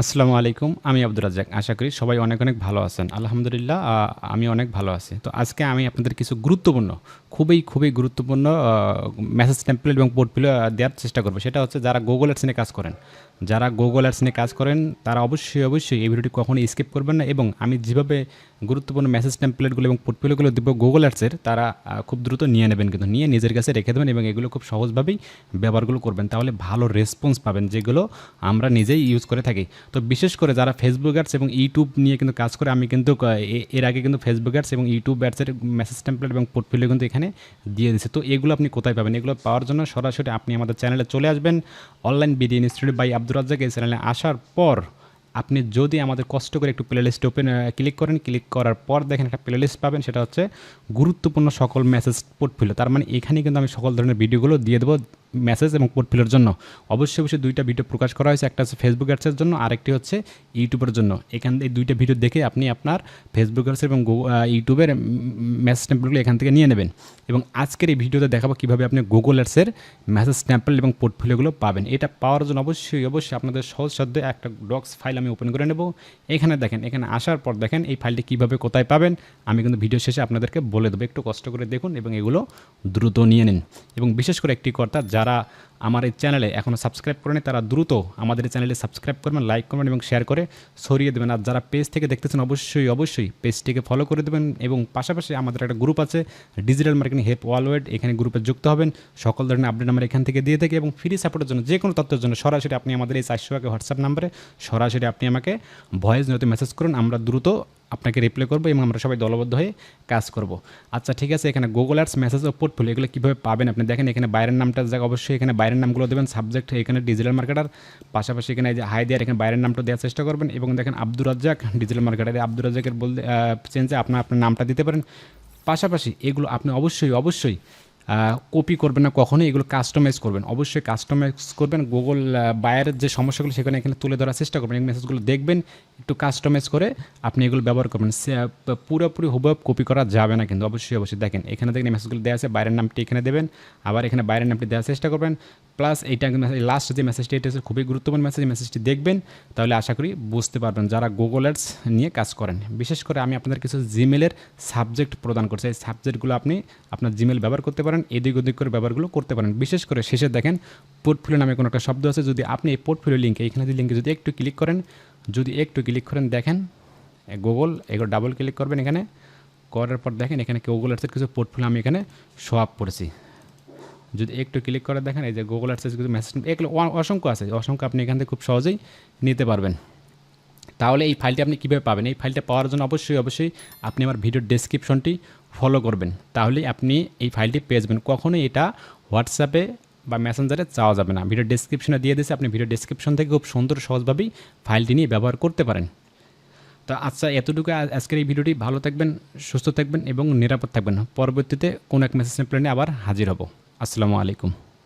আসসালামু আলাইকুম, আমি আব্দুর রাজ্জাক। আশা করি সবাই অনেক অনেক ভালো আছেন। আলহামদুলিল্লাহ আমি অনেক ভালো আছি। তো আজকে আমি আপনাদের কিছু গুরুত্বপূর্ণ, খুবই খুবই গুরুত্বপূর্ণ মেসেজ টেম্পলেট এবং পোর্টফোলিও দেওয়ার চেষ্টা করব। সেটা হচ্ছে যারা গুগল অ্যাডস নিয়ে কাজ করেন। যারা গুগল অ্যাডস নিয়ে কাজ করেন, তারা অবশ্যই অবশ্যই এই ভিডিওটি কখনো স্কিপ করবেন না এবং আমি যেভাবে গুরুত্বপূর্ণ মেসেজ টেম্পলেটগুলো এবং পোর্টফোলিওগুলো দেবো গুগল অ্যাডসের তারা খুব দ্রুত নিয়ে নেবেন কিন্তু। নিয়ে নিজের কাছে রেখে দেবেন এবং এগুলো খুব সহজভাবেই ব্যবহারগুলো করবেন। তাহলে ভালো রেসপন্স পাবেন যেগুলো আমরা নিজেই ইউজ করে থাকি। তো বিশেষ করে যারা ফেসবুক অ্যাডস এবং ইউটিউব নিয়ে কিন্তু কাজ করে, আমি কিন্তু এর আগে কিন্তু ফেসবুক অ্যাডস এবং ইউটিউব অ্যাডসের মেসেজ টেম্পলেট এবং পোর্টফোলিও কিন্তু এখানে দিয়ে দিচ্ছে তো এগুলো আপনি কোথায় পাবেন? এগুলো পাওয়ার জন্য সরাসরি আপনি আমাদের চ্যানেলে চলে আসবেন। Online BD institute by Abdur Razzak এই চ্যানেলে আসার পর আপনি যদি আমাদের কষ্ট করে একটু প্লেলিস্ট ওপেন ক্লিক করেন ক্লিক করার পর দেখেন একটা প্লেলিস্ট পাবেন, সেটা হচ্ছে গুরুত্বপূর্ণ সকল মেসেজ পোর্টফোলিও তার মানে এখানে কিন্তু আমি সকল ধরনের ভিডিওগুলো দিয়ে দেবো। মেসেজ এবং পোর্টফোলিওর জন্য। অবশ্যই অবশ্যই দুইটা ভিডিও প্রকাশ করা হয়েছে। একটা হচ্ছে ফেসবুক অ্যাডসের জন্য, আরেকটি হচ্ছে ইউটিউবের জন্য। এখান এই দুইটা ভিডিও দেখে আপনি আপনার ফেসবুক অ্যাডস এবং ইউটিউবের মেসেজ টেম্পলগুলো এখান থেকে নিয়ে নেবেন। এবং আজকের এই ভিডিওতে দেখাবো কীভাবে আপনি গুগল অ্যাডসের মেসেজ স্ট্যাম্পল এবং পোর্টফোলিওগুলো পাবেন। এটা পাওয়ার জন্য অবশ্যই অবশ্যই আপনাদের সহজ সাধ্যে একটা ডক্স ফাইল আমি ওপেন করে নেব। এখানে দেখেন, এখানে আসার পর দেখেন এই ফাইলটি কীভাবে কোথায় পাবেন। আমি কিন্তু ভিডিও শেষে আপনাদেরকে বলে দেবো। একটু কষ্ট করে দেখুন এবং এগুলো দ্রুত নিয়ে নিন। এবং বিশেষ করে একটি কর্তা যারা আমার এই চ্যানেলে এখনও সাবস্ক্রাইব করেনি, তারা দ্রুত আমাদের চ্যানেলে সাবস্ক্রাইব করবেন, লাইক করবেন এবং শেয়ার করে ছড়িয়ে দেবেন। আর যারা পেজ থেকে দেখতেছেন, অবশ্যই অবশ্যই পেজটিকে ফলো করে দেবেন এবং পাশাপাশি আমাদের একটা গ্রুপ আছে ডিজিটাল মার্কেটিং হেল্প ওয়ালওয়েড এখানে গ্রুপে যুক্ত হবেন। সকল ধরনের আপডেট আমরা এখান থেকে দিয়ে থাকি এবং ফ্রি সাপোর্টের জন্য, যে কোনো তথ্যের জন্য সরাসরি আপনি আমাদের এই চারশো হোয়াটসঅ্যাপ নাম্বারে সরাসরি আপনি আমাকে ভয়েস নিয়ত মেসেজ করুন। আমরা দ্রুত আপনাকে রিপ্লাই করব এবং আমরা সবাই দলবদ্ধ হয়ে কাজ করব। আচ্ছা ঠিক আছে, এখানে গুগল অ্যাডস মেসেজ ও পোর্টফোলিও এগুলো কীভাবে পাবেন আপনি? দেখেন, এখানে বাইরের নামটা দেখ অবশ্যই এখানে বাইরের নামগুলো দেবেন। সাবজেক্ট এখানে ডিজিটাল মার্কেটার পাশাপাশি এখানে যে হাই দেওয়ার এখানে বাইরের নামটা দেওয়ার চেষ্টা করবেন। এবং দেখেন আব্দুর রাজ্জাক ডিজিটাল মার্কেটার আব্দুর রাজ্জাকের বলতে চেঞ্জে আপনার আপনার নামটা দিতে পারেন। পাশাপাশি এগুলো আপনি অবশ্যই অবশ্যই কপি করবেন না, কখনোই এগুলো কাস্টমাইজ করবেন। অবশ্যই কাস্টমাইজ করবেন। গুগল বায়ারের যে সমস্যাগুলো, সেখানে এখানে তুলে ধরার চেষ্টা করবেন। এই মেসেজগুলো দেখবেন, একটু কাস্টমাইজ করে আপনি এগুলো ব্যবহার করবেন। পুরোপুরি হুবহু কপি করা যাবে না কিন্তু। অবশ্যই অবশ্যই। দেখেন, এখানে দেখেন মেসেজগুলো দেওয়া আছে বাইরের নামটি এখানে দেবেন। আবার এখানে বাইরের নামটি দেওয়ার চেষ্টা করবেন। প্লাস এইটা লাস্ট যে মেসেজটি এটা খুবই গুরুত্বপূর্ণ মেসেজ এই মেসেজটি দেখবেন, তাহলে আশা করি বুঝতে পারবেন যারা গুগল অ্যাডস নিয়ে কাজ করেন। বিশেষ করে আমি আপনাদের কিছু জিমেলের সাবজেক্ট প্রদান করছি, এই সাবজেক্টগুলো আপনি আপনার জিমেল ব্যবহার করতে পারেন, এদিক ওদিক করে ব্যবহারগুলো করতে পারেন। বিশেষ করে শেষে দেখেন পোর্টফোলিও নামে কোনো একটা শব্দ আছে, যদি আপনি এই পোর্টফোলিও লিঙ্কে এইখানে লিঙ্কে যদি একটু ক্লিক করেন, যদি একটু ক্লিক করেন, দেখেন গুগল এগুলো ডাবল ক্লিক করবেন এখানে, করার পর দেখেন, এখানে গুগল অ্যাডসের কিছু পোর্টফোলিও আমি এখানে শো আপ করেছি। যদি একটু ক্লিক করে দেখেন, এই যে গুগল অ্যাডসেস কিছু মেসেজ এগুলো অসংখ্য আছে, অসংখ্য আপনি এখান থেকে খুব সহজেই নিতে পারবেন। তাহলে এই ফাইলটি আপনি কীভাবে পাবেন? এই ফাইলটা পাওয়ার জন্য অবশ্যই অবশ্যই আপনি আমার ভিডিওর ডেসক্রিপশনটি ফলো করবেন। তাহলে আপনি এই ফাইলটি পেয়ে যাবেন। কখনোই এটা হোয়াটসঅ্যাপে বা মেসেঞ্জারে চাওয়া যাবে না। ভিডিও ডেসক্রিপশনে দিয়ে দিয়েছে, আপনি ভিডিও ডেসক্রিপশন থেকে খুব সুন্দর সহজভাবেই ফাইলটি নিয়ে ব্যবহার করতে পারেন। তো আচ্ছা এতটুকু আজকের এই ভিডিওটি ভালো থাকবেন, সুস্থ থাকবেন এবং নিরাপদ থাকবেন। পরবর্তীতে কোনো এক মেসেজ প্ল্যানে আবার হাজির হব। আসসালামু আলাইকুম।